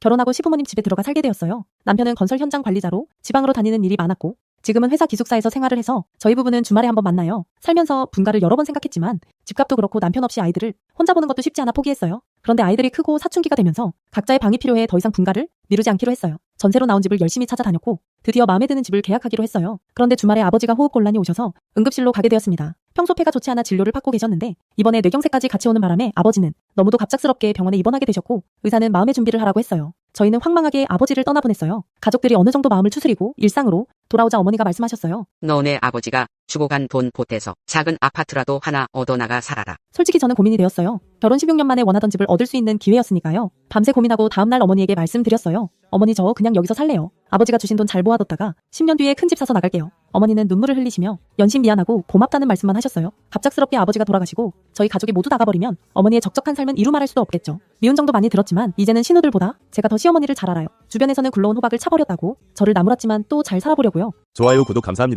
결혼하고 시부모님 집에 들어가 살게 되었어요. 남편은 건설 현장 관리자로 지방으로 다니는 일이 많았고 지금은 회사 기숙사에서 생활을 해서 저희 부부는 주말에 한번 만나요. 살면서 분가를 여러 번 생각했지만 집값도 그렇고 남편 없이 아이들을 혼자 보는 것도 쉽지 않아 포기했어요. 그런데 아이들이 크고 사춘기가 되면서 각자의 방이 필요해 더 이상 분가를 미루지 않기로 했어요. 전세로 나온 집을 열심히 찾아다녔고 드디어 마음에 드는 집을 계약하기로 했어요. 그런데 주말에 아버지가 호흡곤란이 오셔서 응급실로 가게 되었습니다. 평소 폐가 좋지 않아 진료를 받고 계셨는데 이번에 뇌경색까지 같이 오는 바람에 아버지는 너무도 갑작스럽게 병원에 입원하게 되셨고 의사는 마음의 준비를 하라고 했어요. 저희는 황망하게 아버지를 떠나보냈어요. 가족들이 어느 정도 마음을 추스리고 일상으로 돌아오자 어머니가 말씀하셨어요. 너네 아버지가 주고 간 돈 보태서 작은 아파트라도 하나 얻어나가 살아라. 솔직히 저는 고민이 되었어요. 결혼 16년 만에 원하던 집을 얻을 수 있는 기회였으니까요. 밤새 고민하고 다음날 어머니에게 말씀드렸어요. 어머니 저 그냥 여기서 살래요. 아버지가 주신 돈 잘 모아뒀다가 10년 뒤에 큰 집 사서 나갈게요. 어머니는 눈물을 흘리시며 연신 미안하고 고맙다는 말씀만 하셨어요. 갑작스럽게 아버지가 돌아가시고 저희 가족이 모두 나가버리면 어머니의 적적한 삶은 이루 말할 수도 없겠죠. 미운 정도 많이 들었지만 이제는 신우들보다 제가 더 시어머니를 잘 알아요. 주변에서는 굴러온 호박을 차버렸다고 저를 나무랐지만 또 잘 살아보려고요. 좋아요, 구독 감사합니다.